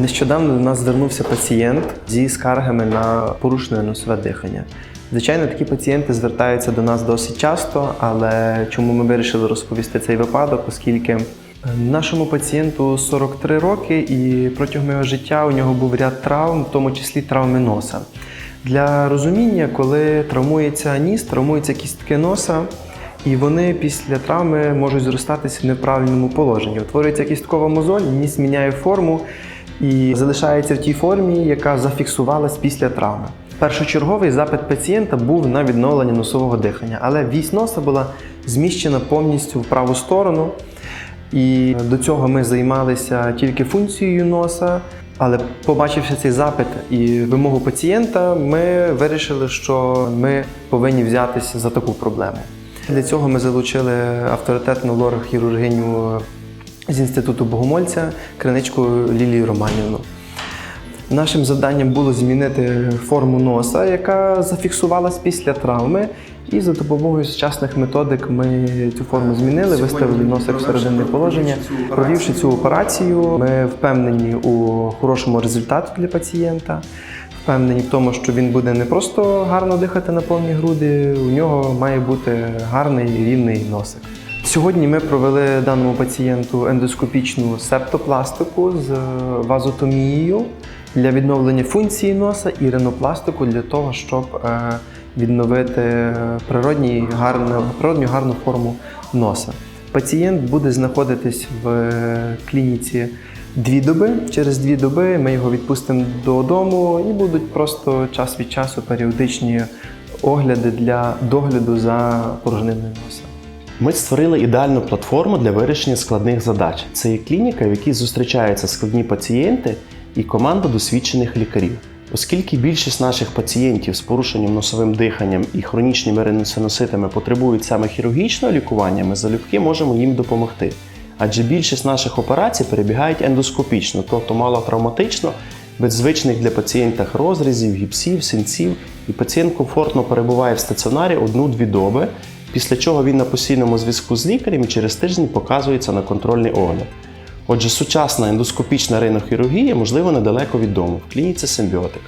Нещодавно до нас звернувся пацієнт зі скаргами на порушене носове дихання. Звичайно, такі пацієнти звертаються до нас досить часто, але чому ми вирішили розповісти цей випадок, оскільки е, нашому пацієнту 43 роки, і протягом його життя у нього був ряд травм, в тому числі травми носа. Для розуміння, коли травмується ніс, травмуються кістки носа, і вони після травми можуть зростатися в неправильному положенні. Утворюється кісткова мозоль, ніс міняє форму і залишається в тій формі, яка зафіксувалась після травми. Першочерговий запит пацієнта був на відновлення носового дихання, але вісь носа була зміщена повністю в праву сторону. І до цього ми займалися тільки функцією носа. Але побачивши цей запит і вимогу пацієнта, ми вирішили, що ми повинні взятися за таку проблему. Для цього ми залучили авторитетну лорохірургиню з інституту Богомольця, криничку Лілію Романівну. Нашим завданням було змінити форму носа, яка зафіксувалась після травми. І за допомогою сучасних методик ми цю форму змінили, виставили носик в серединне положення. Провівши цю операцію, ми впевнені у хорошому результаті для пацієнта. Впевнені в тому, що він буде не просто гарно дихати на повні груди, у нього має бути гарний рівний носик. Сьогодні ми провели даному пацієнту ендоскопічну септопластику з вазотомією для відновлення функції носа і ринопластику для того, щоб е, відновити природній, гарну, природню гарну форму носа. Пацієнт буде знаходитись в клініці дві доби. Через дві доби ми його відпустимо додому і будуть просто час від часу періодичні огляди для догляду за порожниною носа. Ми створили ідеальну платформу для вирішення складних задач. Це є клініка, в якій зустрічаються складні пацієнти і команда досвідчених лікарів. Оскільки більшість наших пацієнтів з порушенням носовим диханням і хронічними риносиноситами потребують саме хірургічного лікування, ми залюбки можемо їм допомогти. Адже більшість наших операцій перебігають ендоскопічно, тобто малотравматично, без звичних для пацієнта розрізів, гіпсів, синців, і пацієнт комфортно перебуває в стаціонарі одну-дві доби, після чого він на постійному зв'язку з лікарем і через тиждень показується на контрольний огляд. Отже, сучасна ендоскопічна ринохірургія можливо недалеко від дому в клініці Симбіотика.